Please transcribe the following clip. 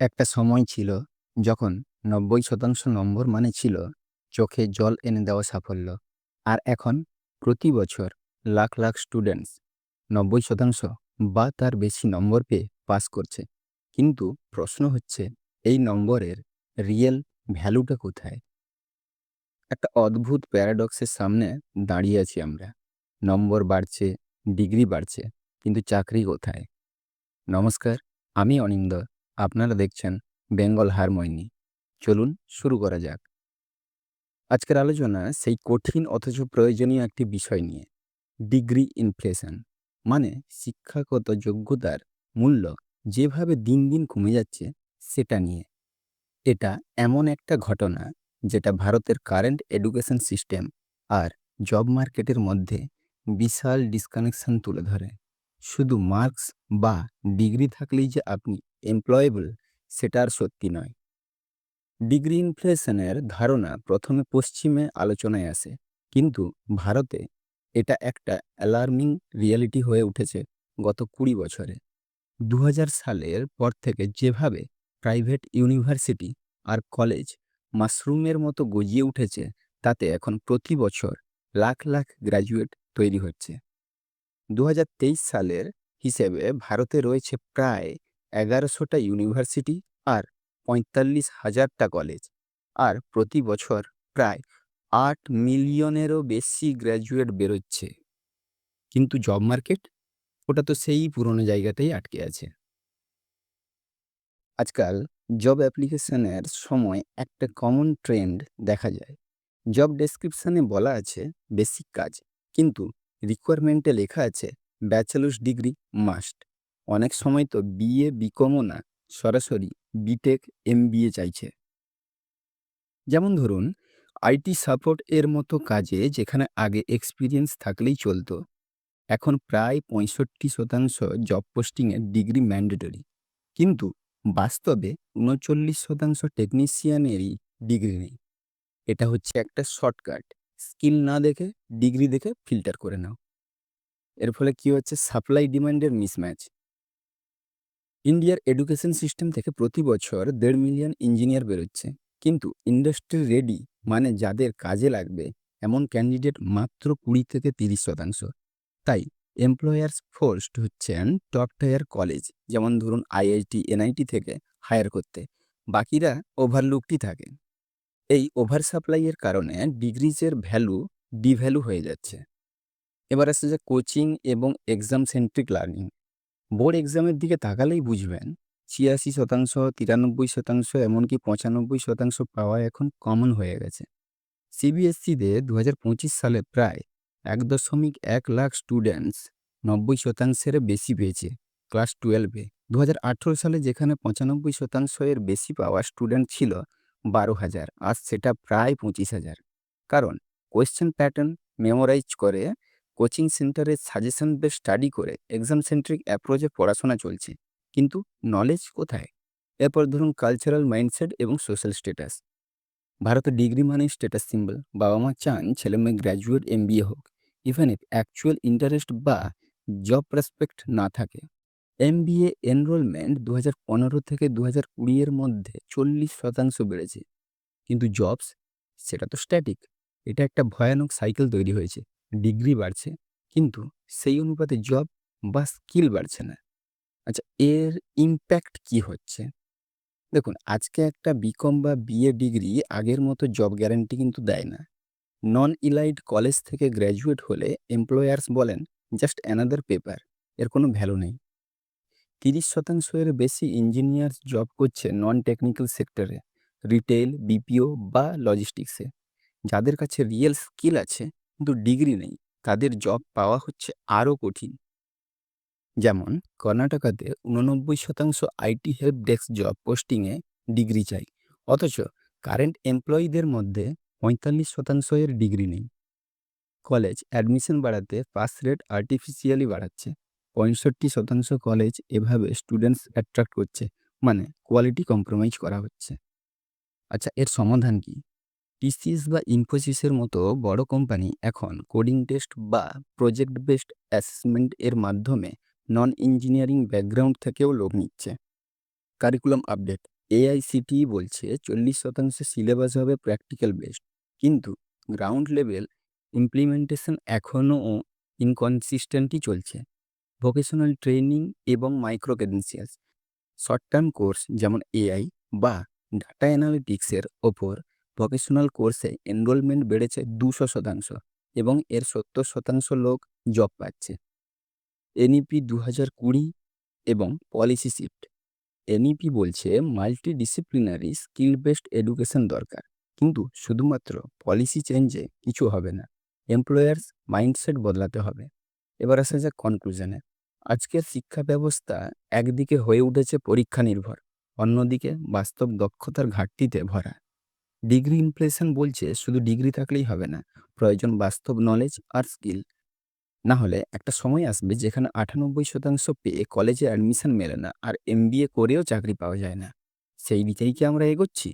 একটা সময় ছিল যখন নব্বই শতাংশ নম্বর মানে ছিল চোখে জল এনে দেওয়া সাফল্য। আর এখন প্রতি বছর লাখ লাখ স্টুডেন্টস নব্বই শতাংশ বা তার বেশি নম্বর পেয়ে পাস করছে। কিন্তু প্রশ্ন হচ্ছে, এই নম্বরের রিয়েল ভ্যালুটা কোথায়? একটা অদ্ভুত প্যারাডক্সের সামনে দাঁড়িয়ে আছি আমরা। নম্বর বাড়ছে ডিগ্রি বাড়ছে, কিন্তু চাকরি কোথায়? নমস্কার, আমি অনিন্দ আপনারা দেখছেন বেঙ্গল হারমোনি। চলুন শুরু করা যাক। আজকের আলোচনা সেই কঠিন অথচ প্রয়োজনীয় একটি বিষয় নিয়ে। ডিগ্রি ইনফ্লেশন মানে শিক্ষাগত যোগ্যতার মূল্য যেভাবে দিন দিন কমে যাচ্ছে সেটা নিয়ে। এটা এমন একটা ঘটনা যেটা ভারতের কারেন্ট এডুকেশন সিস্টেম আর জব মার্কেটের মধ্যে বিশাল ডিসকানেকশন তুলে ধরে। শুধু মার্কস বা ডিগ্রি থাকলেই যে আপনি এমপ্লয়েবল সেটা আর সত্যি নয়। ডিগ্রি ইনফ্লেশনের ধারণা প্রথমে পশ্চিমে আলোচনায় আসে, কিন্তু ভারতে এটা একটা অ্যালার্মিং রিয়ালিটি হয়ে উঠেছে গত কুড়ি বছরে। দু হাজার সালের পর থেকে যেভাবে প্রাইভেট ইউনিভার্সিটি আর কলেজ মাশরুমের মতো গজিয়ে উঠেছে, তাতে এখন প্রতি বছর লাখ লাখ গ্র্যাজুয়েট তৈরি হচ্ছে। দু হাজার তেইশ সালের হিসেবে ভারতে রয়েছে প্রায় এগারোশোটা ইউনিভার্সিটি আর পঁয়তাল্লিশ হাজারটা কলেজ। আর প্রতি বছর প্রায় আট মিলিয়নেরও বেশি গ্র্যাজুয়েট বেরোচ্ছে। কিন্তু জব মার্কেট? ওটা তো সেই পুরনো জায়গাতেই আটকে আছে। আজকাল জব অ্যাপ্লিকেশনের সময় একটা কমন ট্রেন্ড দেখা যায়। জব ডেসক্রিপশনে বলা আছে বেসিক কাজ, কিন্তু রিকোয়ারমেন্টে লেখা আছে ব্যাচেলার্স ডিগ্রি মাস্ট। অনেক সময় তো বিএ, বিকমও না, সরাসরি বিটেক এম চাইছে। যেমন ধরুন আইটি সাপোর্ট এর মতো কাজে যেখানে আগে এক্সপিরিয়েন্স থাকলেই চলতো, এখন প্রায় পঁয়ষট্টি শতাংশ জব পোস্টিংয়ে ডিগ্রি ম্যান্ডেটরি। কিন্তু বাস্তবে উনচল্লিশ শতাংশ টেকনিশিয়ানেরই ডিগ্রি নেই। এটা হচ্ছে একটা শর্টকাট, স্কিল না দেখে ডিগ্রি দেখে ফিল্টার করে নাও। এর ফলে কি হচ্ছে? সাপ্লাই ডিমান্ডের মিসম্যাচ। ইন্ডিয়ার এডুকেশন সিস্টেম থেকে প্রতি বছর দেড় মিলিয়ন ইঞ্জিনিয়ার বেরোচ্ছে। কিন্তু ইন্ডাস্ট্রি রেডি মানে যাদের কাজে লাগবে, এমন ক্যান্ডিডেট মাত্র কুড়ি থেকে তিরিশ শতাংশ। তাই এমপ্লয়ার্স ফোর্সড হচ্ছেন টপ টায়ার কলেজ, যেমন ধরুন আইআইটি, এনআইটি থেকে হায়ার করতে। বাকিরা ওভারলুকটি থাকে। এই ওভার সাপ্লাইয়ের কারণে ডিগ্রিজের ভ্যালু ডিভ্যালু হয়ে যাচ্ছে। এবার আসছে যে কোচিং এবং এক্সাম সেন্ট্রিক লার্নিং। বোর্ড এক্সামের দিকে তাকালেই বুঝবেন, ছিয়াশি শতাংশ, তিরানব্বই শতাংশ, এমনকি পঁচানব্বই শতাংশ পাওয়া এখন কমন হয়ে গেছে। সিবিএসসিতে দু সালে প্রায় এক দশমিক এক লাখ স্টুডেন্টস নব্বই শতাংশের বেশি পেয়েছে ক্লাস টুয়েলভে। দু হাজার আঠারো সালে যেখানে পঁচানব্বই শতাংশ এর বেশি পাওয়া স্টুডেন্ট ছিল বারো হাজার আর সেটা প্রায় পঁচিশ হাজার। কারণ কোয়েশ্চেন প্যাটার্ন মেমোরাইজ করে coaching centre suggestion base study করে এক্সাম সেন্ট্রিক অ্যাপ্রোচে পড়াশোনা চলছে। কিন্তু নলেজ কোথায়? এরপর ধরুন কালচারাল মাইন্ডসেট এবং সোশ্যাল স্ট্যাটাস। ভারতে ডিগ্রি মানে স্ট্যাটাস সিম্বল। বাবা মা চান ছেলে মেয়ে গ্র্যাজুয়েট এম হোক। ইভেন ইফ অ্যাকচুয়াল ইন্টারেস্ট বা জব রেসপেক্ট না থাকে। এম বি এ এনরোলমেন্ট দু হাজার পনেরো থেকে দু হাজার কুড়ি এর মধ্যে চল্লিশ শতাংশ বেড়েছে। কিন্তু জবস? সেটা তো স্ট্যাটিক। এটা একটা ভয়ানক সাইকেল তৈরি হয়েছে। ডিগ্রি বাড়ছে, কিন্তু সেই অনুপাতে জব বা স্কিল বাড়ছে না। আচ্ছা এর ইম্প্যাক্ট কি হচ্ছে? দেখুন, আজকে একটা বিকম বা বিএ ডিগ্রি আগের মতো জব গ্যারান্টি কিন্তু দেয় না। নন ইলাইট কলেজ থেকে গ্র্যাজুয়েট হলে এমপ্লয়ার্স বলেন জাস্ট অ্যানাদার পেপার এর কোনো ভ্যালু নেই। তিরিশ শতাংশের বেশি ইঞ্জিনিয়ার্স জব করছে নন টেকনিক্যাল সেক্টরে রিটেল বিপিও বা লজিস্টিক্সে যাদের কাছে রিয়েল স্কিল আছে কিন্তু ডিগ্রি নেই। তাদের জব পাওয়া হচ্ছে আরও কঠিন। যেমন, কর্ণাটকাতে উননব্বই শতাংশ আইটি হেল্প ডেস্ক জব পোস্টিংয়ে ডিগ্রি চাই। অথচ কারেন্ট এমপ্লয়ীদের মধ্যে পঁয়তাল্লিশ শতাংশ এর ডিগ্রি নেই। কলেজ অ্যাডমিশন বাড়াতে পাস রেট আর্টিফিশিয়ালি বাড়াচ্ছে। পঁয়ষট্টি শতাংশ কলেজ এভাবে স্টুডেন্টস অ্যাট্রাক্ট করছে। মানে কোয়ালিটি কম্প্রোমাইজ করা হচ্ছে। আচ্ছা এর সমাধান কি? টিসিএস বা ইনফোসিসের মতো বড় কোম্পানি এখন কোডিং টেস্ট বা প্রজেক্ট বেসড অ্যাসেসমেন্ট এর মাধ্যমে নন ইঞ্জিনিয়ারিং ব্যাকগ্রাউন্ড থেকেও লোক নিচ্ছে। কারিকুলাম আপডেট এআইসিটিই বলছে চল্লিশ শতাংশ সিলেবাস হবে প্র্যাকটিক্যাল বেসড কিন্তু গ্রাউন্ড লেভেল ইমপ্লিমেন্টেশন এখনও ইনকনসিস্টেন্টই চলছে। ভোকেশনাল ট্রেনিং এবং micro credentials short term course যেমন এআই বা ডাটা অ্যানালিটিক্সের ওপর ভোকেশনাল কোর্সে এনরোলমেন্ট বেড়েছে দুশো শতাংশ এবং এর সত্তর শতাংশ লোক জব পাচ্ছে। এনইপি দু হাজার কুড়ি এবং পলিসি শিফট এনইপি বলছে multi disciplinary skill based education দরকার, কিন্তু শুধুমাত্র পলিসি চেঞ্জে কিছু হবে না এমপ্লয়ার্স মাইন্ডসেট বদলাতে হবে। এবার আসা যাক কনক্লুশনে আজকের শিক্ষা ব্যবস্থা একদিকে হয়ে উঠেছে পরীক্ষা নির্ভর, অন্যদিকে বাস্তব দক্ষতার ঘাটতিতে ভরা। ডিগ্রি ইনফ্লেশন বলছে শুধু ডিগ্রি থাকলেই হবে না, প্রয়োজন বাস্তব নলেজ আর স্কিল না হলে একটা সময় আসবে যেখানে আটানব্বই শতাংশ পেয়ে কলেজে অ্যাডমিশন মেলে না আর এমবিএ করেও চাকরি পাওয়া যায় না। সেই দিকেই কি আমরা এগোচ্ছি?